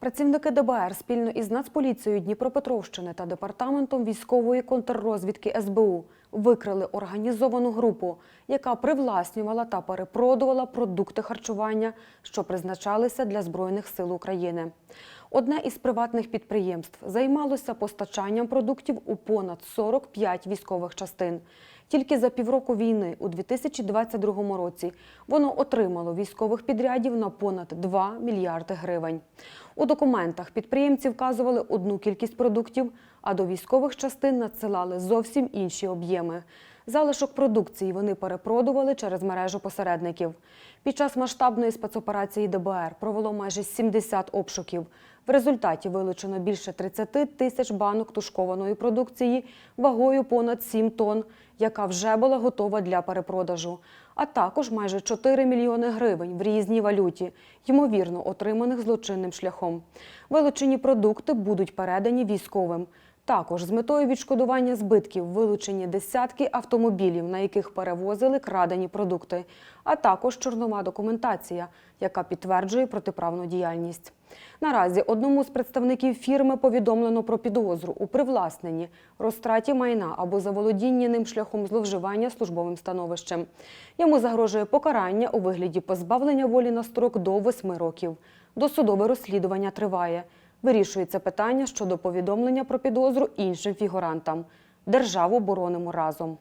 Працівники ДБР спільно із Нацполіцією Дніпропетровщини та департаментом військової контррозвідки СБУ викрили організовану групу, яка привласнювала та перепродувала продукти харчування, що призначалися для Збройних сил України. Одне із приватних підприємств займалося постачанням продуктів у понад 45 військових частин. Тільки за півроку війни у 2022 році воно отримало військових підрядів на понад 2 мільярди гривень. У документах підприємці вказували одну кількість продуктів, а до військових частин надсилали зовсім інші об'єми. Залишок продукції вони перепродували через мережу посередників. Під час масштабної спецоперації ДБР провело майже 70 обшуків. В результаті вилучено більше 30 тисяч банок тушкованої продукції вагою понад 7 тонн, яка вже була готова для перепродажу, а також майже 4 мільйони гривень в різній валюті, ймовірно, отриманих злочинним шляхом. Вилучені продукти будуть передані військовим. Також з метою відшкодування збитків вилучені десятки автомобілів, на яких перевозили крадені продукти, а також чорнова документація, яка підтверджує протиправну діяльність. Наразі одному з представників фірми повідомлено про підозру у привласненні, розтраті майна або заволодінні ним шляхом зловживання службовим становищем. Йому загрожує покарання у вигляді позбавлення волі на строк до 8 років. Досудове розслідування триває. Вирішується питання щодо повідомлення про підозру іншим фігурантам. Державу боронимо разом.